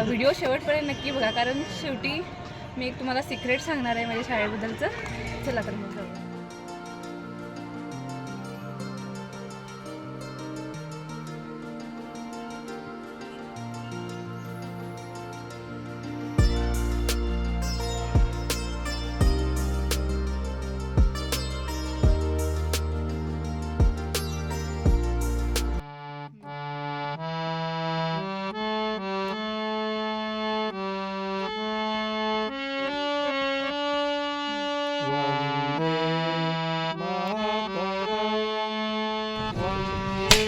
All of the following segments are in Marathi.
व्हिडिओ शेवटपर्यंत नक्की बघा कारण शेवटी मी एक तुम्हाला सिक्रेट सांगणार आहे माझ्या शाळेबद्दलचं. चला तर मग. Wow.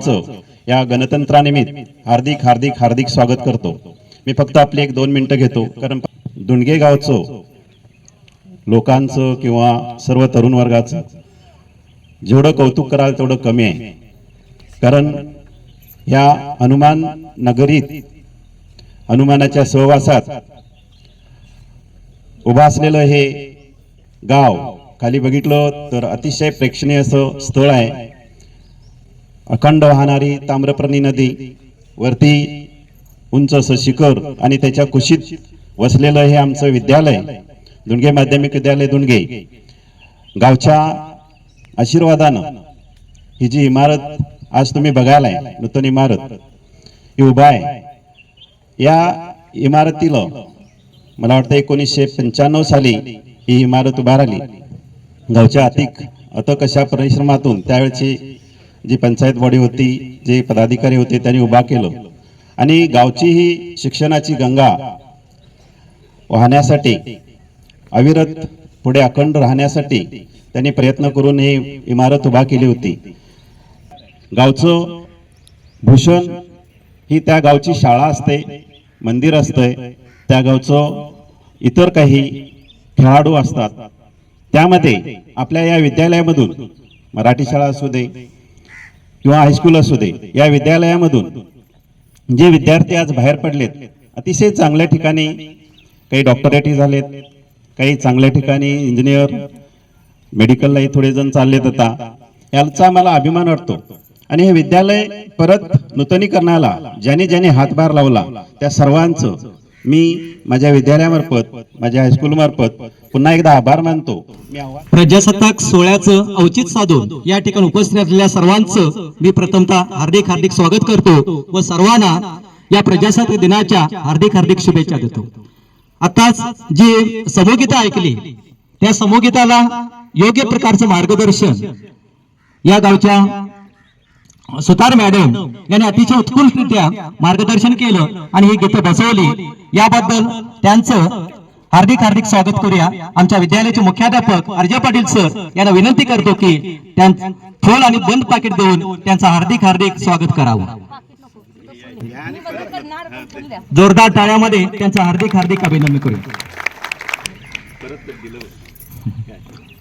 सर्वांचं या गणतंत्रानिमित्त हार्दिक हार्दिक हार्दिक स्वागत करतो. मी फक्त आपली एक दोन मिनिटं घेतो कारण दुंडगे गावचं लोकांचं किंवा सर्व तरुण वर्गाचं जेवढं कौतुक कराल तेवढं कमी आहे. कारण या हनुमान नगरीत हनुमानाच्या सहवासात उभं असलेलं हे गाव खाली बघितलं तर अतिशय प्रेक्षणीय असं स्थळ आहे. अखंड वाहणारी ताम्रपर्णी नदी वरती उंच असं शिखर आणि त्याच्या कुशीत वसलेलं हे आमचं विद्यालय दुणगे माध्यमिक विद्यालय दुंडगे गावच्या आशीर्वादानं ही जी इमारत आज तुम्ही बघायला आहे नूतन इमारत ही उभा आहे. या इमारतीला मला वाटतं एकोणीसशे पंच्याण्णव साली ही इमारत उभारली. गावच्या अतिक अत कशा परिश्रमातून त्यावेळची जी पंचायत बॉडी होती जे पदाधिकारी होते त्यांनी उभा केलं. आणि गावची ही शिक्षणाची गंगा वाहण्यासाठी अविरत पुढे अखंड राहण्यासाठी त्यांनी प्रयत्न करून ही इमारत उभा केली होती. गावचं भूषण ही त्या गावची शाळा असते मंदिर असतंय त्या गावचं इतर काही खेळाडू असतात. त्यामध्ये आपल्या या विद्यालयामधून मराठी शाळा असू दे किंवा हायस्कूल असू दे या विद्यालयामधून जे विद्यार्थी आज बाहेर पडलेत अतिशय चांगल्या ठिकाणी काही डॉक्टरेटी झालेत काही चांगल्या ठिकाणी इंजिनियर मेडिकललाही थोडे जण चाललेत आता. याचा मला अभिमान वाटतो. आणि हे विद्यालय परत नूतनीकरणाला ज्याने ज्याने हातभार लावला त्या सर्वांचं मी माझ्या विद्यालयामार्फत माझ्या हायस्कूलमार्फत पुन्हा एकदा आभार मानतो. प्रजासत्ताक सोहळ्याचं औचित साधून या ठिकाणी उपस्थित असलेल्या सर्वांचं मी प्रथमतः हार्दिक हार्दिक स्वागत करतो व सर्वांना या प्रजासत्ताक दिनाच्या हार्दिक हार्दिक शुभेच्छा देतो. आताच जी समोगीता ऐकली त्या समोगीताला योग्य प्रकारचं मार्गदर्शन या गावच्या सुतार मॅडम यांनी अतिशय उत्कृष्टरित्या मार्गदर्शन केलं आणि ही गीतं बसवली. याबद्दल त्यांचं हार्दिक हार्दिक स्वागत करूया. आमच्या विद्यालयाचे मुख्याध्यापक अर्जय पाटील सर यांना विनंती करतो की त्यां आणि बंद पाकिट देऊन त्यांचं हार्दिक हार्दिक स्वागत करावं. जोरदार टाळ्यामध्ये त्यांचं हार्दिक हार्दिक अभिनंदन करूया.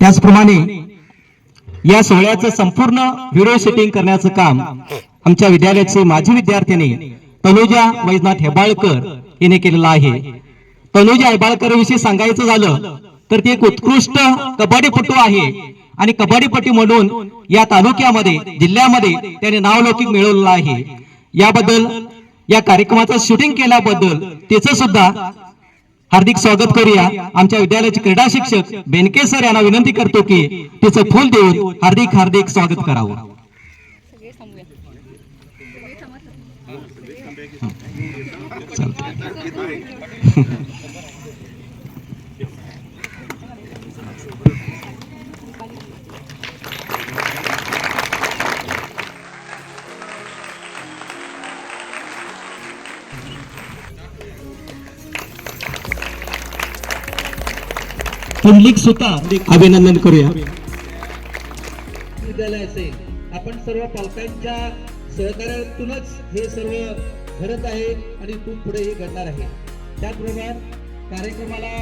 त्याचप्रमाणे या सोहळ्याचं संपूर्ण व्हिडिओ शूटिंग करण्याचं काम आमच्या विद्यालयाचे माजी विद्यार्थ्यांनी तनुजा वैजनाथ हेबाळकर हिने केलेलं आहे. तनुजा हेबाळकर विषयी सांगायचं झालं तर ती एक उत्कृष्ट कबड्डीपटू आहे. आणि कबड्डीपटू म्हणून या तालुक्यामध्ये जिल्ह्यामध्ये त्याने नावलौकिक मिळवलेलं आहे. याबद्दल या कार्यक्रमाचं शूटिंग केल्याबद्दल तिचं सुद्धा हार्दिक स्वागत करूया. आमच्या विद्यालयाचे क्रीडा शिक्षक बेनके सर यांना विनंती करतो की तिचं फुल देऊन हार्दिक हार्दिक स्वागत करावं. पुंडलिक सुद्धा अभिनंदन करूया. विद्यालय असेल आपण सर्व पालकांच्या सहकार्यातूनच हे सर्व घडत आहे आणि खूप पुढे हे घडणार आहे. त्याचबरोबर कार्यक्रमाला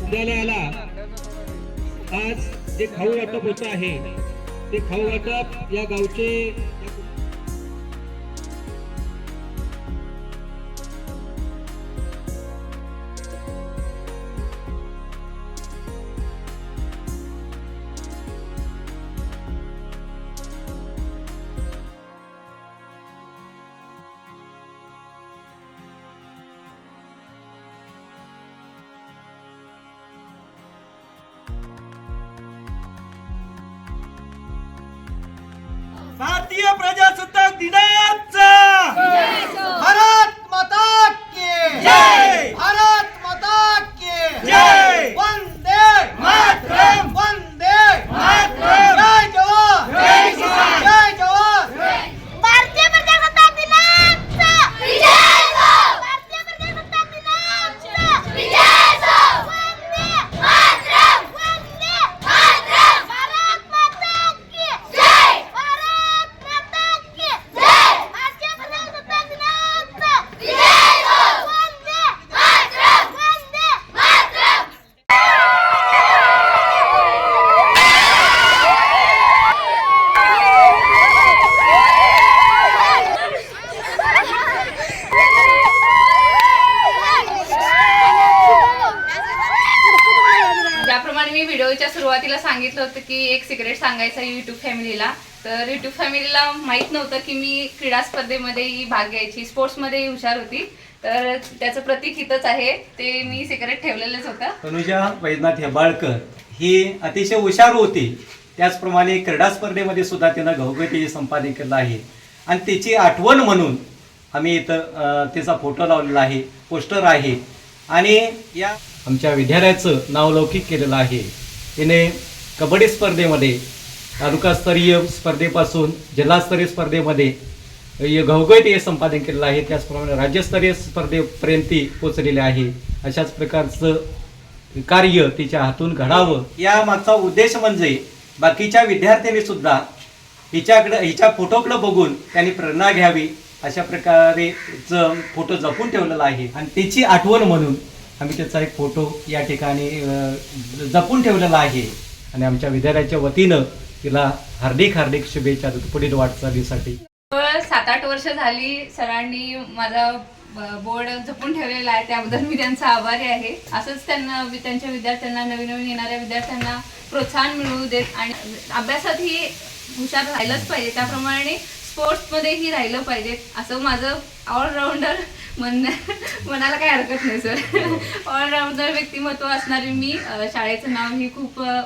विद्यालयाला आज जे खाऊ वाटप होत आहे ते खाऊ वाटप या गावचे भारतीय प्रजासत्ताक दिनाचा. सांगितलं होतं की एक सिक्रेट सांगायचं यूट्यूब फॅमिलीला तर यूट्यूब फॅमिलीला माहीत नव्हतं की मी क्रीडा स्पर्धेमध्येही भाग घ्यायची स्पोर्ट्समध्येही हुशार होती. तर त्याचं प्रतीक इथंच आहे. ते मी सिक्रेट ठेवलेलंच होतं. तनुजा वैद्यनाथ हेबाळकर ही अतिशय हुशार होती. त्याचप्रमाणे क्रीडा स्पर्धेमध्ये सुद्धा तिनं घवघती संपादन केलं आहे. आणि तिची आठवण म्हणून आम्ही इथं तिचा फोटो लावलेला आहे पोस्टर आहे. आणि या आमच्या विद्यालयाचं नाव लौकिक केलेलं आहे. तिने कबड्डी स्पर्धेमध्ये तालुकास्तरीय स्पर्धेपासून जिल्हास्तरीय स्पर्धेमध्ये घवघळीत हे संपादन केलेलं आहे. त्याचप्रमाणे राज्यस्तरीय स्पर्धेपर्यंत ती आहे. अशाच प्रकारचं कार्य तिच्या हातून घडावं. या मागचा उद्देश म्हणजे बाकीच्या विद्यार्थ्यांनी सुद्धा हिच्याकडं हिच्या फोटोकडं बघून त्यांनी प्रेरणा घ्यावी अशा प्रकारे फोटो जपून ठेवलेला आहे. आणि तिची आठवण म्हणून आम्ही त्याचा एक फोटो या ठिकाणी जपून ठेवलेला आहे. आणि आमच्या विद्यालयाच्या वतीनं तिला हार्दिक हार्दिक शुभेच्छा देतो पुढील वाटचालीसाठी. सात आठ वर्ष झाली सरांनी माझा बोर्ड जपून ठेवलेला आहे त्याबद्दल मी त्यांचा आभारी आहे. असंच त्यांना त्यांच्या विद्यार्थ्यांना नवीन नवीन येणाऱ्या विद्यार्थ्यांना प्रोत्साहन मिळवू देत आणि अभ्यासातही हुशार राहिलंच पाहिजे. त्याप्रमाणे स्पोर्ट्समध्येही राहिलं पाहिजे. असं माझं ऑलराऊंडर म्हणण्या म्हणायला काही हरकत नाही सर ऑलराऊंडर व्यक्तिमत्व असणारी मी शाळेचं नावही खूप अ,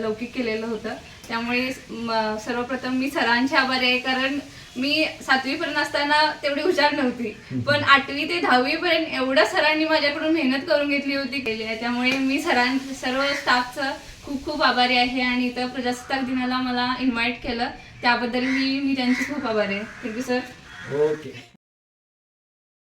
लौकिक केलेलं होतं. त्यामुळे म- सर्वप्रथम मी सरांचे आभारी आहे कारण मी सातवी पर्यंत असताना तेवढी हुशार नव्हती. पण आठवी ते दहावी पर्यंत एवढं सरांनी माझ्याकडून मेहनत करून घेतली होती. केली आहे त्यामुळे मी सरां सर्व स्टाफचं खूप खूप आभारी आहे आणि इथं प्रजासत्ताक दिनाला मला इन्व्हाइट केलं. त्याबद्दल मी मी त्यांची खूप आभार आहे. Thank you sir okay